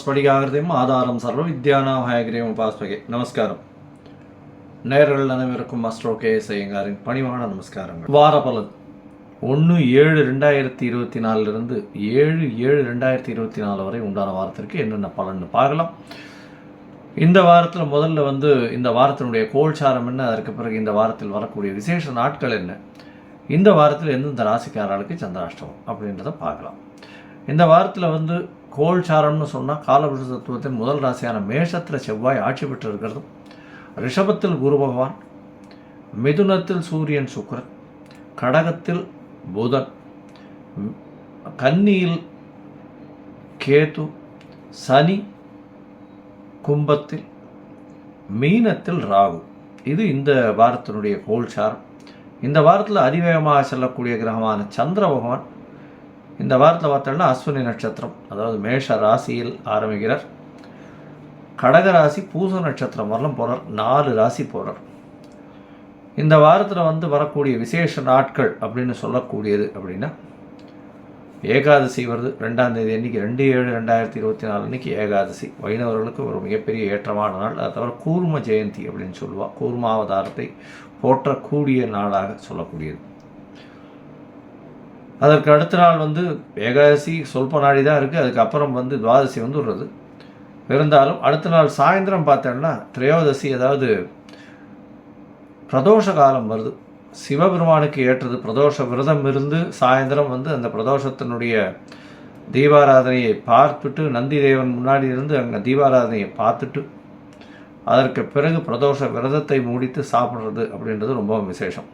ஸ்படிகாகிருதியும் ஆதாரம் சர்வ வித்யானாமயகிரியும் உபாஸ்மகே நமஸ்காரம் நேரல் அனைவருக்கும் மஸ்ட்ரோ கே செய்யுங்காரின் பணிவான நமஸ்காரங்கள் வார பலன் ஒன்று ஏழு ரெண்டாயிரத்தி இருபத்தி நாலுலேருந்து ஏழு ஏழு ரெண்டாயிரத்தி இருபத்தி நாலு வரை உண்டான வாரத்திற்கு என்னென்ன பலன்னு பார்க்கலாம் இந்த வாரத்தில் முதல்ல வந்து இந்த வாரத்தினுடைய கோல்சாரம் என்ன? அதற்கு பிறகு இந்த வாரத்தில் வரக்கூடிய விசேஷ நாட்கள் என்ன? இந்த வாரத்தில் எந்தெந்த ராசிக்காரர்களுக்கு சந்திராஷ்டமம் அப்படின்றத பார்க்கலாம். இந்த வாரத்தில் வந்து கோல்சாரம்னு சொன்னால் காலபுருஷ தத்துவத்தின் முதல் ராசியான மேஷத்தில் செவ்வாய் ஆட்சி பெற்று இருக்கிறதும் ரிஷபத்தில் குரு பகவான் மிதுனத்தில் சூரியன் சுக்கரன் கடகத்தில் புதன் கன்னியில் கேது சனி கும்பத்தில் மீனத்தில் ராகு. இது இந்த வாரத்தினுடைய கோல்சாரம். இந்த வாரத்தில் அதிவேகமாக செல்லக்கூடிய கிரகமான சந்திர பகவான் இந்த வாரத்தில் பார்த்தோம்னா அஸ்வினி நட்சத்திரம் அதாவது மேஷ ராசியில் ஆரம்பிக்கிறார். கடக ராசி பூச நட்சத்திரம் வரலாம் போகிறார் நாலு ராசி போகிறார் இந்த வாரத்தில் வந்து வரக்கூடிய விசேஷ நாட்கள் அப்படின்னு சொல்லக்கூடியது அப்படின்னா ஏகாதசி வருது. ரெண்டாம் தேதி அன்னைக்கு ரெண்டு ஏழு ரெண்டாயிரத்தி இருபத்தி நாலு அன்னைக்கு ஏகாதசி. வைணவர்களுக்கு ஒரு மிகப்பெரிய ஏற்றமான நாள். அதை தவிர கூர்ம ஜெயந்தி அப்படின்னு சொல்லுவாள் கூர்மாவதாரத்தை போற்றக்கூடிய நாளாக சொல்லக்கூடியது. அதற்கு அடுத்த நாள் வந்து ஏகாதசி சொல்ப நாடி தான் இருக்குது அதுக்கப்புறம் வந்து துவாதசி வந்து விடுறது இருந்தாலும் அடுத்த நாள் சாயந்தரம் பார்த்தோம்னா திரையோதசி அதாவது பிரதோஷ காலம் வருது. சிவபெருமானுக்கு ஏற்றது பிரதோஷ விரதம் இருந்து சாயந்தரம் வந்து அந்த பிரதோஷத்தினுடைய தீபாராதனையை பார்த்துட்டு நந்தி தேவன் முன்னாடி இருந்து அங்கே தீபாராதனையை பார்த்துட்டு அதற்கு பிறகு பிரதோஷ விரதத்தை முடித்து சாப்பிட்றது அப்படின்றது ரொம்ப விசேஷம்.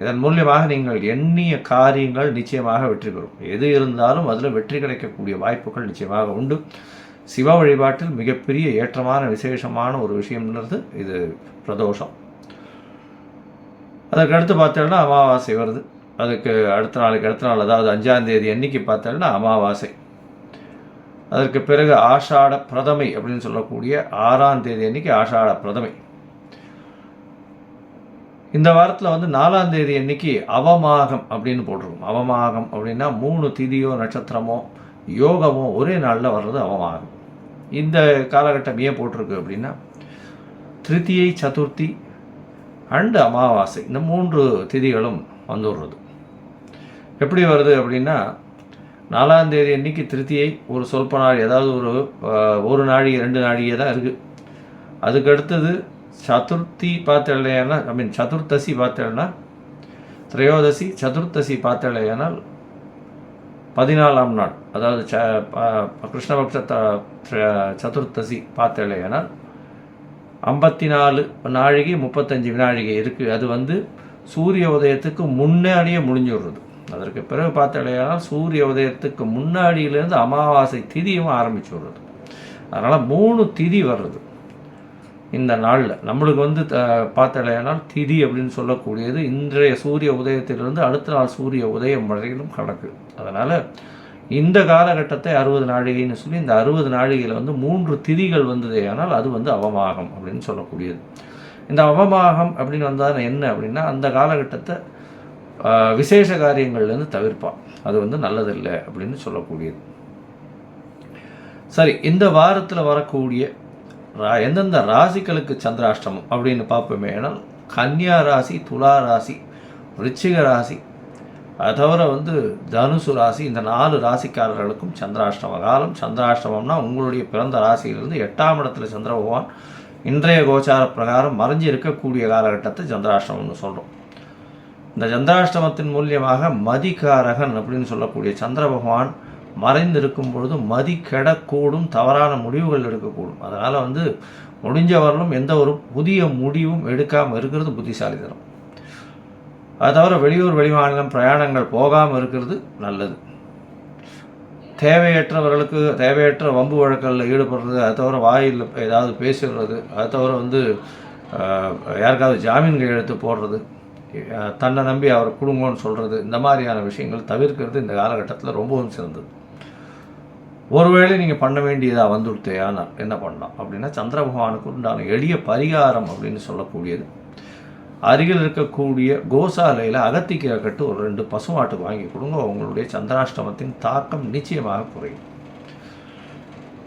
இதன் மூலியமாக நீங்கள் எண்ணிய காரியங்கள் நிச்சயமாக வெற்றி பெறும். எது இருந்தாலும் அதில் வெற்றி கிடைக்கக்கூடிய வாய்ப்புகள் நிச்சயமாக உண்டு. சிவ வழிபாட்டில் மிகப்பெரிய ஏற்றமான விசேஷமான ஒரு விஷயம்ன்றது இது பிரதோஷம். அதற்கு அடுத்து பார்த்தோம்னா அமாவாசை வருது. அதுக்கு அடுத்த நாளுக்கு அடுத்த நாள் அதாவது அஞ்சாம் தேதி அன்னைக்கு பார்த்தோம்னா அமாவாசை. அதற்கு பிறகு ஆஷாட பிரதமை அப்படின்னு சொல்லக்கூடிய ஆறாம் தேதி அன்னைக்கு ஆஷாட பிரதமை. இந்த வாரத்தில் வந்து நாலாம் தேதி அன்னைக்கு அவமாகம் அப்படின்னு போட்டிருக்கும். அவமாகம் அப்படின்னா மூணு திதியோ நட்சத்திரமோ யோகமோ ஒரே நாளில் வர்றது அவமாகம். இந்த காலகட்டம் ஏன் போட்டிருக்கு அப்படின்னா திருத்தியை சதுர்த்தி அண்டு அமாவாசை இந்த மூன்று திதிகளும் வந்துடுறது. எப்படி வருது அப்படின்னா நாலாம் தேதி அன்னைக்கு திருத்தியை ஒரு சொல்ப நாள் ஏதாவது ஒரு ஒரு நாழி ரெண்டு நாழிகை தான் இருக்குது அதுக்கு அடுத்தது சதுர்த்தி பார்த்தலையானால் ஐ மீன் சதுர்த்தசி பார்த்தேன்னா திரையோதசி சதுர்த்தசி பார்த்தலையானால் பதினாலாம் நாள் அதாவது ச ப- கிருஷ்ணபக்ஷ சதுர்த்தசி பார்த்தலையானால் ஐம்பத்தி நாலு நாழிகை முப்பத்தஞ்சு வினாழிகை இருக்குது அது வந்து சூரிய உதயத்துக்கு முன்னாடியே முடிஞ்சுடுறது. அதற்கு பிறகு பார்த்தலையானால் சூரிய உதயத்துக்கு முன்னாடியிலேருந்து அமாவாசை திதியும் ஆரம்பிச்சு விடுறது அதனால் மூணு திதி வர்றது. இந்த நாளில். நம்மளுக்கு வந்து த- பார்த்தலையானால் திதி அப்படின்னு சொல்லக்கூடியது இன்றைய சூரிய உதயத்திலிருந்து அடுத்த நாள் சூரிய உதயம் வரையிலும் கணக்கு. அதனால் இந்த காலகட்டத்தை அறுபது நாழிகைன்னு சொல்லி இந்த அறுபது நாழிகையில் வந்து மூன்று திதிகள் வந்ததே ஆனால் அது வந்து அவமாகம் அப்படின்னு சொல்லக்கூடியது. இந்த அவமாகம் அப்படின்னு வந்தால் என்ன அப்படின்னா அந்த காலகட்டத்தை விசேஷ காரியங்கள்லேருந்து தவிர்ப்பான். அது வந்து நல்லதில்லை அப்படின்னு சொல்லக்கூடியது. சரி இந்த வாரத்தில் வரக்கூடிய ரா- எந்தெந்த ராசிகளுக்கு சந்திராஷ்டமம் அப்படின்னு பார்ப்போமே ஆனால் கன்னியா ராசி துலா ராசி விருச்சிக ராசி. அதை தவிர வந்து தனுசு ராசி இந்த நாலு ராசிக்காரர்களுக்கும் சந்திராஷ்டம காலம். சந்திராஷ்டமம்னா உங்களுடைய பிறந்த ராசியிலிருந்து எட்டாம் இடத்துல சந்திர பகவான் இன்றைய கோச்சார பிரகாரம் மறைஞ்சு இருக்கக்கூடிய காலகட்டத்தை சந்திராஷ்டமம்னு சொல்கிறோம் இந்த சந்திராஷ்டமத்தின் மூலியமாக மதிகாரகன் அப்படின்னு சொல்லக்கூடிய சந்திர பகவான் மறைந்திருக்கும் பொழுது மதி கெடக்கூடும் தவறான முடிவுகள் எடுக்கக்கூடும். அதனால் வந்து முடிஞ்ச வரலும் எந்த ஒரு புதிய முடிவும் எடுக்காமல் இருக்கிறது புத்திசாலித்தனம். அது தவிர வெளியூர் வெளிமாநிலம் பிரயாணங்கள் போகாமல் இருக்கிறது நல்லது. தேவையற்றவர்களுக்கு தேவையற்ற வம்பு வழக்கில் ஈடுபடுறது அது தவிர வாயில் ஏதாவது பேசிடுறது அது தவிர வந்து யாருக்காவது ஜாமீன் கையெழுத்து போடுறது தன்னை நம்பி அவர் குடும்பம்னு சொல்கிறது இந்த மாதிரியான விஷயங்கள் தவிர்க்கிறது இந்த காலகட்டத்தில் ரொம்பவும் சிறந்தது. ஒருவேளை நீங்கள் பண்ண வேண்டியதாக வந்துடுத்தே என்ன பண்ணலாம்? அப்படின்னா சந்திர பகவானுக்கு உண்டான எளிய பரிகாரம் அப்படின்னு சொல்லக்கூடியது. அருகில் இருக்கக்கூடிய கோசாலையில் அகத்திக்கீரை கட்டு ஒரு ரெண்டு பசுமாட்டுக்கு வாங்கி கொடுங்க. உங்களுடைய சந்திராஷ்டமத்தின் தாக்கம் நிச்சயமாக குறையும்.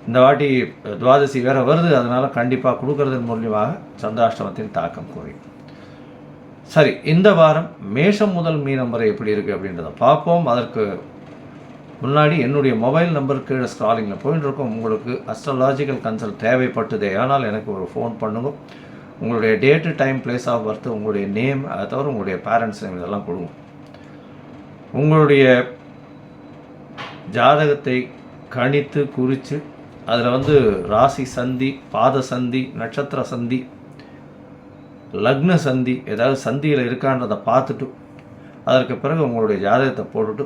இந்த வாட்டி துவாதசி வேற வருது. அதனால் கண்டிப்பாக கொடுக்கறதன் மூலியமாக சந்திராஷ்டமத்தின் தாக்கம் குறையும். சரி இந்த வாரம் மேஷம் முதல் மீனம் வரை எப்படி இருக்குது அப்படின்றத பார்ப்போம். அதற்கு முன்னாடி என்னுடைய மொபைல் நம்பருக்கு கீழே ஸ்க்ராலிங்கில் இருக்கோம் இருக்கும் உங்களுக்கு அஸ்ட்ராலாஜிக்கல் கன்சல்ட் தேவைப்பட்டதே ஆனால் எனக்கு ஒரு ஃபோன் பண்ணுங்க. உங்களுடைய date time place of birth உங்களுடைய நேம் அதை தவிர உங்களுடைய பேரண்ட்ஸ் நேம் இதெல்லாம் கொடுங்க. உங்களுடைய ஜாதகத்தை கணித்து குறித்து அதில் வந்து ராசி சந்தி பாத சந்தி நட்சத்திர சந்தி லக்ன சந்தி ஏதாவது சந்தியில் இருக்கான்றதை பார்த்துட்டு அதற்கு பிறகு உங்களுடைய ஜாதகத்தை போட்டுட்டு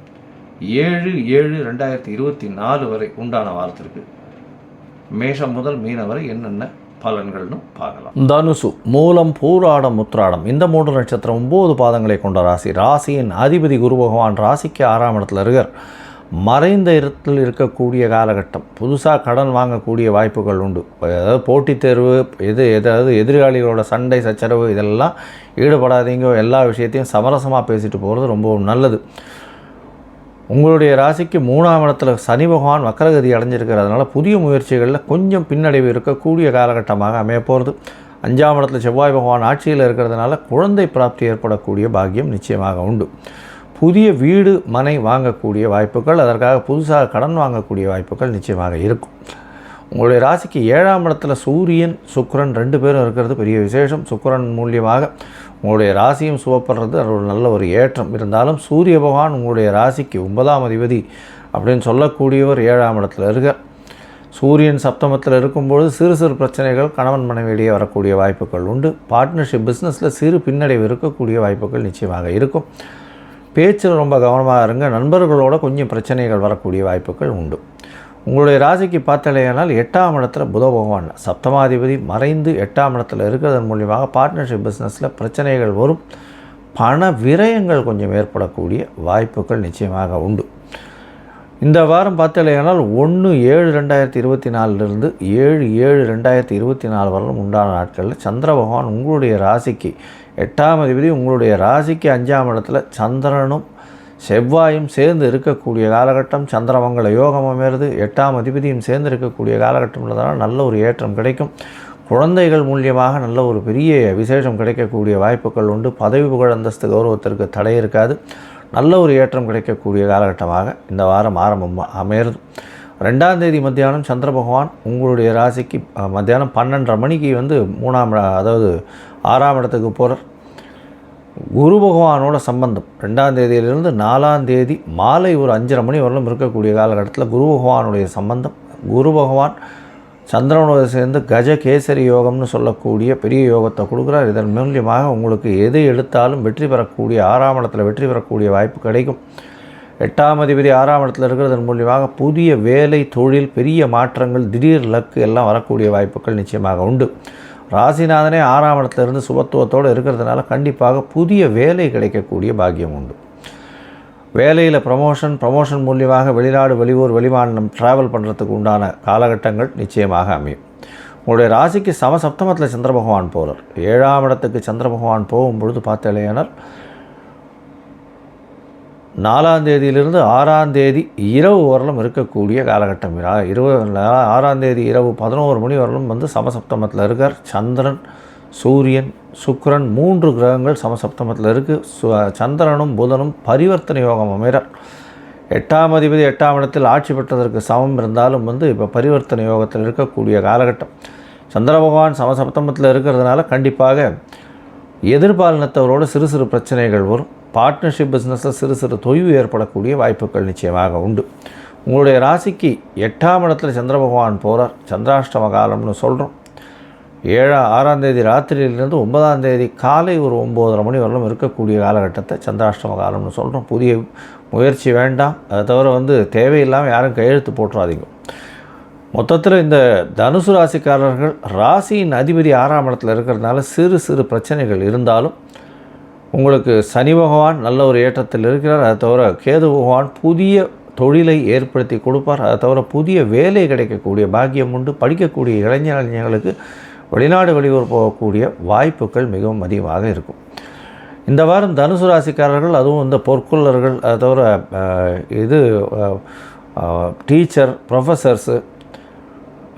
ஏழு ஏழு ரெண்டாயிரத்தி இருபத்தி நாலு வரை உண்டான வாரத்திற்கு மேஷம் முதல் மீன வரை என்னென்ன பலன்கள்னு பார்க்கலாம். தனுசு மூலம் பூராடம் உத்ராடம் இந்த மூன்று நட்சத்திரம் ஒம்பது பாதங்களை கொண்ட ராசி. ராசியின் அதிபதி குரு பகவான் ராசிக்கு ஆறாம் இடத்துல இருக்கார். மறைந்த இடத்தில் இருக்கக்கூடிய காலகட்டம். புதுசாக கடன் வாங்கக்கூடிய வாய்ப்புகள் உண்டு. அதாவது போட்டித் தேர்வு எது எதாவது எதிராளிகளோட சண்டை சச்சரவு இதெல்லாம் ஈடுபடாதீங்க. எல்லா விஷயத்தையும் சமரசமாக பேசிட்டு போகிறது ரொம்பவும் நல்லது. உங்களுடைய ராசிக்கு மூணாம் இடத்துல சனி பகவான் வக்கரகதி அடைஞ்சிருக்கிறதுனால புதிய முயற்சிகளில் கொஞ்சம் பின்னடைவு இருக்கக்கூடிய காலகட்டமாக அமைய போகிறது அஞ்சாம் இடத்துல செவ்வாய் பகவான் ஆட்சியில் இருக்கிறதுனால குழந்தை பிராப்தி ஏற்படக்கூடிய பாக்கியம் நிச்சயமாக உண்டு. புதிய வீடு மனை வாங்கக்கூடிய வாய்ப்புகள் அதற்காக புதுசாக கடன் வாங்கக்கூடிய வாய்ப்புகள் நிச்சயமாக இருக்கும். உங்களுடைய ராசிக்கு ஏழாம் இடத்துல சூரியன் சுக்கிரன் ரெண்டு பேரும் இருக்கிறது பெரிய விசேஷம். சுக்கிரன் மூலியமாக உங்களுடைய ராசியும் சுவப்படுறது. அது ஒரு நல்ல ஒரு ஏற்றம். இருந்தாலும் சூரிய பகவான் உங்களுடைய ராசிக்கு ஒன்பதாம் அதிபதி அப்படின்னு சொல்லக்கூடியவர் ஏழாம் இடத்துல இருக்க. சூரியன் சப்தமத்தில் இருக்கும்பொழுது சிறு சிறு பிரச்சனைகள் கணவன் மனைவியிடையே வரக்கூடிய வாய்ப்புகள் உண்டு. பார்ட்னர்ஷிப் பிஸ்னஸில் சிறு பின்னடைவு இருக்கக்கூடிய வாய்ப்புகள் நிச்சயமாக இருக்கும். பேச்சில் ரொம்ப கவனமாக இருங்க. நண்பர்களோட கொஞ்சம் பிரச்சனைகள் வரக்கூடிய வாய்ப்புகள் உண்டு. உங்களுடைய ராசிக்கு பார்த்தலையானால் எட்டாம் இடத்துல புத பகவான். சப்தமாதிபதி மறைந்து எட்டாம் இடத்துல இருக்கிறதன் மூலியமாக பார்ட்னர்ஷிப் பிஸ்னஸில் பிரச்சனைகள் வரும். பண விரயங்கள் கொஞ்சம் ஏற்படக்கூடிய வாய்ப்புகள் நிச்சயமாக உண்டு. இந்த வாரம் பார்த்தலையானால் ஒன்று ஏழு ரெண்டாயிரத்தி இருபத்தி நாலுலேருந்து ஏழு ஏழு ரெண்டாயிரத்தி இருபத்தி நாலு வரலும் உண்டான நாட்களில் சந்திர பகவான் உங்களுடைய ராசிக்கு எட்டாம் அதிபதி உங்களுடைய ராசிக்கு அஞ்சாம் இடத்துல சந்திரனும் செவ்வாயும் சேர்ந்து இருக்கக்கூடிய காலகட்டம் சந்திரமங்கல யோகம் அமைகிறது. எட்டாம் அதிபதியும் சேர்ந்து இருக்கக்கூடிய காலகட்டம் உள்ளதால் நல்ல ஒரு ஏற்றம் கிடைக்கும். குழந்தைகள் மூலியமாக நல்ல ஒரு பெரிய விசேஷம் கிடைக்கக்கூடிய வாய்ப்புகள் உண்டு. பதவி புகழ் அந்தஸ்து கௌரவத்திற்கு தடை இருக்காது. நல்ல ஒரு ஏற்றம் கிடைக்கக்கூடிய காலகட்டமாக இந்த வாரம் ஆரம்பம் அமையிறது ரெண்டாம் தேதி மத்தியானம் சந்திர பகவான் உங்களுடைய ராசிக்கு மத்தியானம் பன்னெண்டரை மணிக்கு வந்து மூணாம் அதாவது ஆறாம் இடத்துக்கு போகிறார் குரு பகவானோட சம்பந்தம். ரெண்டாம் தேதியிலிருந்து நாலாம் தேதி மாலை ஒரு அஞ்சரை மணி வரலும் இருக்கக்கூடிய காலகட்டத்தில் குரு பகவானுடைய சம்பந்தம். குரு பகவான் சந்திரனோடு சேர்ந்து கஜ கேசரி யோகம்னு சொல்லக்கூடிய பெரிய யோகத்தை கொடுக்குறார். இதன் மூலியமாக உங்களுக்கு எது எடுத்தாலும் வெற்றி பெறக்கூடிய ஆறாம் இடத்துல வெற்றி பெறக்கூடிய வாய்ப்பு கிடைக்கும். எட்டாம் அதிபதி ஆறாம் இடத்துல இருக்கிறதன் மூலியமாக புதிய வேலை தொழில் பெரிய மாற்றங்கள் திடீர் லக்கு எல்லாம் வரக்கூடிய வாய்ப்புகள் நிச்சயமாக உண்டு. ராசிநாதனே ஆறாம் இடத்துலேருந்து சுபத்துவத்தோடு இருக்கிறதுனால கண்டிப்பாக புதிய வேலை கிடைக்கக்கூடிய பாக்கியம் உண்டு. வேலையில் ப்ரமோஷன் ப்ரமோஷன் மூலியமாக வெளிநாடு வெளியூர் வெளிமாநிலம் ட்ராவல் பண்ணுறதுக்கு உண்டான காலகட்டங்கள் நிச்சயமாக அமையும். உங்களுடைய ராசிக்கு சமசப்தமத்தில் சந்திர பகவான் போகிறார் ஏழாம் இடத்துக்கு சந்திர பகவான் போகும்பொழுது பார்த்தலையானால் நாலாம் தேதியிலிருந்து ஆறாம் தேதி இரவு வரலும் இருக்கக்கூடிய காலகட்டம். இருபது ஆறாம் தேதி இரவு பதினோரு மணி வரலும் வந்து சமசப்தமத்தில் இருக்கார். சந்திரன் சூரியன் சுக்கரன் மூன்று கிரகங்கள் சமசப்தமத்தில் இருக்குது சு சந்திரனும் புதனும் பரிவர்த்தனை யோகம் அமைகிறார் எட்டாம் அதிபதி எட்டாம் இடத்தில் ஆட்சி பெற்றதற்கு சமம் இருந்தாலும் வந்து இப்போ பரிவர்த்தனை யோகத்தில் இருக்கக்கூடிய காலகட்டம். சந்திர பகவான் சமசப்தமத்தில் இருக்கிறதுனால கண்டிப்பாக எதிர்பாலினத்தவரோட சிறு சிறு பிரச்சனைகள் வரும். பார்ட்னர்ஷிப் பிஸ்னஸில் சிறு சிறு தொய்வு ஏற்படக்கூடிய வாய்ப்புகள் நிச்சயமாக உண்டு. உங்களுடைய ராசிக்கு எட்டாம் இடத்துல சந்திர பகவான் போகிறார் சந்திராஷ்டம காலம்னு சொல்கிறோம் ஏழா ஆறாம் தேதி ராத்திரியிலிருந்து ஒன்பதாம் தேதி காலை ஒரு ஒம்போதரை மணி வரலும் இருக்கக்கூடிய காலகட்டத்தை சந்திராஷ்டம காலம்னு சொல்கிறோம் புதிய முயற்சி வேண்டாம். அதை தவிர வந்து தேவையில்லாமல் யாரும் கையெழுத்து போட்டுறாதீங்க. மொத்தத்தில் இந்த தனுசு ராசிக்காரர்கள் ராசியின் அதிபதி ஆறாம் இடத்துல இருக்கிறதுனால சிறு சிறு பிரச்சனைகள் இருந்தாலும் உங்களுக்கு சனி பகவான் நல்ல ஒரு ஏற்றத்தில் இருக்கிறார். அதை தவிர கேது பகவான் புதிய தொழிலை ஏற்படுத்தி கொடுப்பார். அதை தவிர புதிய வேலை கிடைக்கக்கூடிய பாக்கியம் உண்டு. படிக்கக்கூடிய இளைஞர் இளைஞர்களுக்கு வெளிநாடு வெளியூர் போகக்கூடிய வாய்ப்புகள் மிகவும் அதிகமாக இருக்கும். இந்த வாரம் தனுசு ராசிக்காரர்கள் அதுவும் இந்த பொற்கொள்ளர்கள் அதை தவிர இது டீச்சர் ப்ரொஃபஸர்ஸு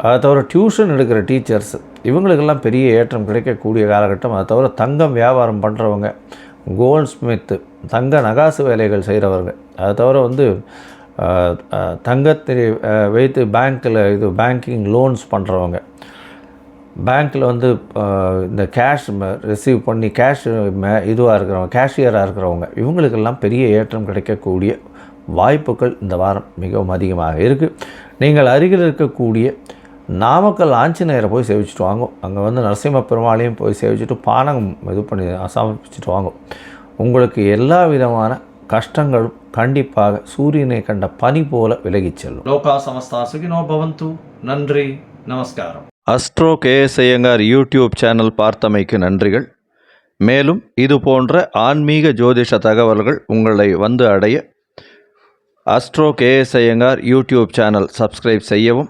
அதை தவிர டியூஷன் எடுக்கிற டீச்சர்ஸ் இவங்களுக்கெல்லாம் பெரிய ஏற்றம் கிடைக்கக்கூடிய காலகட்டம். அதை தவிர தங்கம் வியாபாரம் பண்ணுறவங்க கோல்ட் ஸ்மித்து தங்க நகாசு வேலைகள் செய்கிறவங்க அதை தவிர வந்து தங்கத்தை வைத்து பேங்க்கில் இது பேங்கிங் லோன்ஸ் பண்ணுறவங்க பேங்க்கில் வந்து இந்த கேஷ் ரிசீவ் பண்ணி கேஷ் இதுவாக இருக்கிறவங்க கேஷியராக இருக்கிறவங்க இவங்களுக்கெல்லாம் பெரிய ஏற்றம் கிடைக்கக்கூடிய வாய்ப்புகள் இந்த வாரம் மிகவும் அதிகமாக இருக்குது நீங்கள் அருகில் இருக்கக்கூடிய நாமக்கல் ஆஞ்சநேயரை போய் சேவிச்சுட்டு வாங்க. அங்கே வந்து நரசிம்ம பெருமாளையும் போய் சேவிச்சுட்டு பானகம் இது பண்ணி சமர்ப்பிச்சுட்டு வாங்க. உங்களுக்கு எல்லா விதமான கஷ்டங்களும் கண்டிப்பாக சூரியனை கண்ட பனி போல விலகிச் செல்லும். லோகா சமஸ்தா சுகினோ பவந்து. நன்றி. நமஸ்காரம். Astro KS Iyengar YouTube channel பார்த்தமைக்கு நன்றிகள். மேலும் இது போன்ற ஆன்மீக ஜோதிஷ தகவல்கள் உங்களை வந்து அடைய Astro KS Iyengar YouTube channel subscribe செய்யவும்